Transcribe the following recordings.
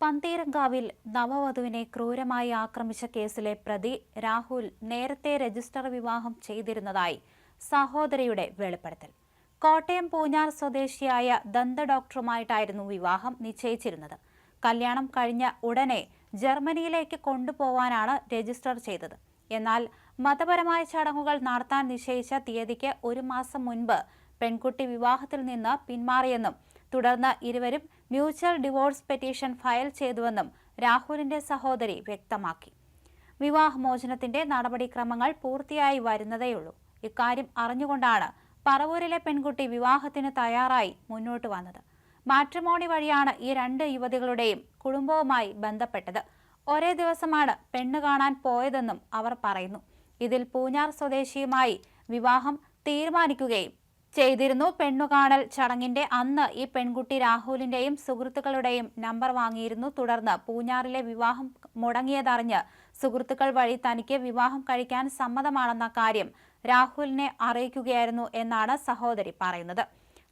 പന്തീരങ്കാവിൽ നവവധുവിനെ ക്രൂരമായി ആക്രമിച്ച കേസിലെ പ്രതി രാഹുൽ നേരത്തെ രജിസ്റ്റർ വിവാഹം ചെയ്തിരുന്നതായി സഹോദരിയുടെ വെളിപ്പെടുത്തൽ. കോട്ടയം പൂഞ്ഞാർ സ്വദേശിയായ ദന്ത ഡോക്ടറുമായിട്ടായിരുന്നു വിവാഹം നിശ്ചയിച്ചിരുന്നത്. കല്യാണം കഴിഞ്ഞ ഉടനെ ജർമ്മനിയിലേക്ക് കൊണ്ടുപോവാനാണ് രജിസ്റ്റർ ചെയ്തത്. എന്നാൽ മതപരമായ ചടങ്ങുകൾ നടത്താൻ നിശ്ചയിച്ച തീയതിക്ക് ഒരു മാസം മുൻപ് പെൺകുട്ടി വിവാഹത്തിൽ നിന്ന് പിന്മാറിയെന്നും തുടർന്ന് ഇരുവരും മ്യൂച്വൽ ഡിവോഴ്സ് പെറ്റീഷൻ ഫയൽ ചെയ്തുവെന്നും രാഹുലിന്റെ സഹോദരി വ്യക്തമാക്കി. വിവാഹമോചനത്തിന്റെ നടപടിക്രമങ്ങൾ പൂർത്തിയായി വരുന്നതേയുള്ളൂ. ഇക്കാര്യം അറിഞ്ഞുകൊണ്ടാണ് പറവൂരിലെ പെൺകുട്ടി വിവാഹത്തിന് തയ്യാറായി മുന്നോട്ട് വന്നത്. മാട്രിമോണി വഴിയാണ് ഈ രണ്ട് യുവതികളുടെയും കുടുംബവുമായി ബന്ധപ്പെട്ടത്. ഒരേ ദിവസമാണ് പെണ്ണ് കാണാൻ പോയതെന്നും അവർ പറയുന്നു. ഇതിൽ പൂഞ്ഞാർ സ്വദേശിയുമായി വിവാഹം തീരുമാനിക്കുകയും ചെയ്തിരുന്നു. പെണ്ണുകാണൽ ചടങ്ങിന്റെ അന്ന് ഈ പെൺകുട്ടി രാഹുലിന്റെയും സുഹൃത്തുക്കളുടെയും നമ്പർ വാങ്ങിയിരുന്നു. തുടർന്ന് പൂഞ്ഞാറിലെ വിവാഹം മുടങ്ങിയതറിഞ്ഞ് സുഹൃത്തുക്കൾ വഴി തനിക്ക് വിവാഹം കഴിക്കാൻ സമ്മതമാണെന്ന കാര്യം രാഹുലിനെ അറിയിക്കുകയായിരുന്നു എന്നാണ് സഹോദരി പറയുന്നത്.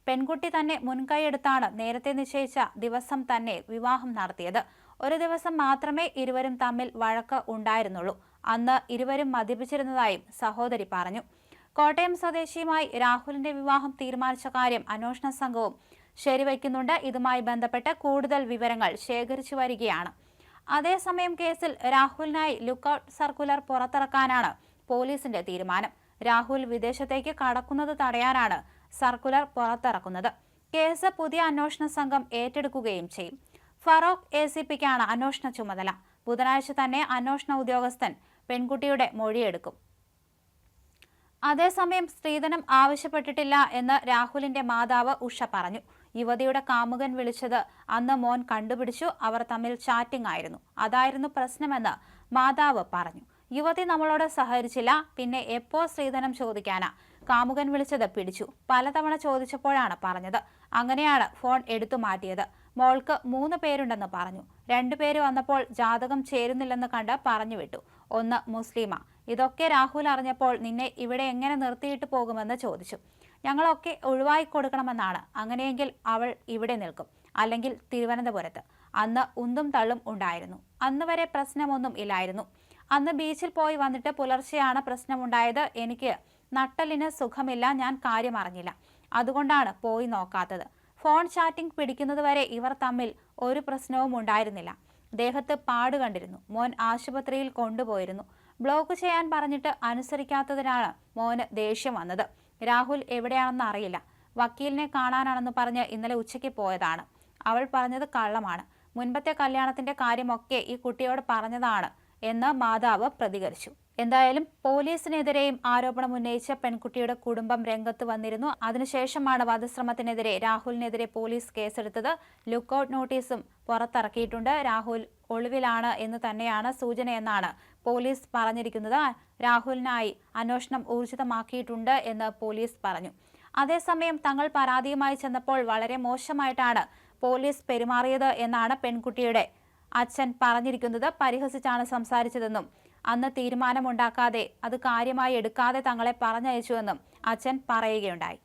പെൺകുട്ടി തന്നെ മുൻകൈയെടുത്താണ് നേരത്തെ നിശ്ചയിച്ച ദിവസം തന്നെ വിവാഹം നടത്തിയത്. ഒരു ദിവസം മാത്രമേ ഇരുവരും തമ്മിൽ വഴക്ക് ഉണ്ടായിരുന്നുള്ളൂ. അന്ന് ഇരുവരും മദ്യപിച്ചിരുന്നതായും സഹോദരി പറഞ്ഞു. കോട്ടയം സ്വദേശിയുമായി രാഹുലിന്റെ വിവാഹം തീരുമാനിച്ച കാര്യം അന്വേഷണ സംഘവും ശരിവയ്ക്കുന്നുണ്ട്. ഇതുമായി ബന്ധപ്പെട്ട് കൂടുതൽ വിവരങ്ങൾ ശേഖരിച്ചു വരികയാണ്. അതേസമയം കേസിൽ രാഹുലിനായി ലുക്കൌട്ട് സർക്കുലർ പുറത്തിറക്കാനാണ് പോലീസിന്റെ തീരുമാനം. രാഹുൽ വിദേശത്തേക്ക് കടക്കുന്നത് തടയാനാണ് സർക്കുലർ പുറത്തിറക്കുന്നത്. കേസ് പുതിയ അന്വേഷണ സംഘം ഏറ്റെടുക്കുകയും ചെയ്യും. ഫറോക്ക് എ സി പിക്കാണ് അന്വേഷണ ചുമതല. ബുധനാഴ്ച തന്നെ അന്വേഷണ ഉദ്യോഗസ്ഥൻ പെൺകുട്ടിയുടെ മൊഴിയെടുക്കും. അതേസമയം സ്ത്രീധനം ആവശ്യപ്പെട്ടിട്ടില്ല എന്ന് രാഹുലിന്റെ മാതാവ് ഉഷ പറഞ്ഞു. യുവതിയുടെ കാമുകൻ വിളിച്ചത് അന്ന് മോൻ കണ്ടുപിടിച്ചു അവർ തമ്മിൽ ചാറ്റിംഗ് ആയിരുന്നു. അതായിരുന്നു പ്രശ്നമെന്ന് മാതാവ് പറഞ്ഞു. യുവതി നമ്മളോട് സഹകരിച്ചില്ല പിന്നെ എപ്പോ സ്ത്രീധനം ചോദിക്കാനാ? കാമുകൻ വിളിച്ചത് പിടിച്ചു. പലതവണ ചോദിച്ചപ്പോഴാണ് പറഞ്ഞത്. അങ്ങനെയാണ് ഫോൺ എടുത്തു മാറ്റിയത്. മോൾക്ക് മൂന്ന് പേരുണ്ടെന്ന് പറഞ്ഞു. രണ്ടുപേര് വന്നപ്പോൾ ജാതകം ചേരുന്നില്ലെന്ന് കണ്ട് പറഞ്ഞു വിട്ടു. ഒന്ന് മുസ്ലിമ. ഇതൊക്കെ രാഹുൽ അറിഞ്ഞപ്പോൾ നിന്നെ ഇവിടെ എങ്ങനെ നിർത്തിയിട്ട് പോകുമെന്ന് ചോദിച്ചു. ഞങ്ങളൊക്കെ ഒഴിവായി കൊടുക്കണമെന്നാണ്. അങ്ങനെയെങ്കിൽ അവൾ ഇവിടെ നിൽക്കും. അല്ലെങ്കിൽ തിരുവനന്തപുരത്ത്. അന്ന് ഉന്തും തള്ളും ഉണ്ടായിരുന്നു. അന്ന് വരെ പ്രശ്നമൊന്നും ഇല്ലായിരുന്നു. അന്ന് ബീച്ചിൽ പോയി വന്നിട്ട് പുലർച്ചെയാണ് പ്രശ്നമുണ്ടായത്. എനിക്ക് നട്ടലിന് സുഖമില്ല. ഞാൻ കാര്യം അറിഞ്ഞില്ല. അതുകൊണ്ടാണ് പോയി നോക്കാത്തത്. ഫോൺ ചാറ്റിംഗ് പിടിക്കുന്നതുവരെ ഇവർ തമ്മിൽ ഒരു പ്രശ്നവും ഉണ്ടായിരുന്നില്ല. ദേഹത്ത് പാട് കണ്ടിരുന്നു. മോൻ ആശുപത്രിയിൽ കൊണ്ടുപോയിരുന്നു. ബ്ലോക്ക് ചെയ്യാൻ പറഞ്ഞിട്ട് അനുസരിക്കാത്തതിനാണ് മോന് ദേഷ്യം വന്നത്. രാഹുൽ എവിടെയാണെന്ന് അറിയില്ല. വക്കീലിനെ കാണാനാണെന്ന് പറഞ്ഞ് ഇന്നലെ ഉച്ചയ്ക്ക് പോയതാണ്. അവൾ പറഞ്ഞത് കള്ളമാണ്. മുൻപത്തെ കല്യാണത്തിന്റെ കാര്യമൊക്കെ ഈ കുട്ടിയോട് പറഞ്ഞതാണ് എന്ന് മാതാവ് പ്രതികരിച്ചു. എന്തായാലും പോലീസിനെതിരെയും ആരോപണം ഉന്നയിച്ച പെൺകുട്ടിയുടെ കുടുംബം രംഗത്ത് വന്നിരുന്നു. അതിനുശേഷമാണ് വധശ്രമത്തിനെതിരെ രാഹുലിനെതിരെ പോലീസ് കേസെടുത്തത്. ലുക്കൌട്ട് നോട്ടീസും പുറത്തിറക്കിയിട്ടുണ്ട്. രാഹുൽ ഒളിവിലാണ് എന്ന് തന്നെയാണ് സൂചനയെന്നാണ് പോലീസ് പറഞ്ഞിരിക്കുന്നത്. രാഹുലിനായി അന്വേഷണം ഊർജിതമാക്കിയിട്ടുണ്ട് എന്ന് പോലീസ് പറഞ്ഞു. അതേസമയം തങ്ങൾ പരാതിയുമായി ചെന്നപ്പോൾ വളരെ മോശമായിട്ടാണ് പോലീസ് പെരുമാറിയത് എന്നാണ് പെൺകുട്ടിയുടെ അച്ഛൻ പറഞ്ഞിരിക്കുന്നത്. പരിഹസിച്ചാണ് സംസാരിച്ചതെന്നും അന്ന് തീരുമാനമുണ്ടാക്കാതെ അത് കാര്യമായി എടുക്കാതെ തങ്ങളെ പറഞ്ഞയച്ചുവെന്നും അച്ഛൻ പറയുകയുണ്ടായി.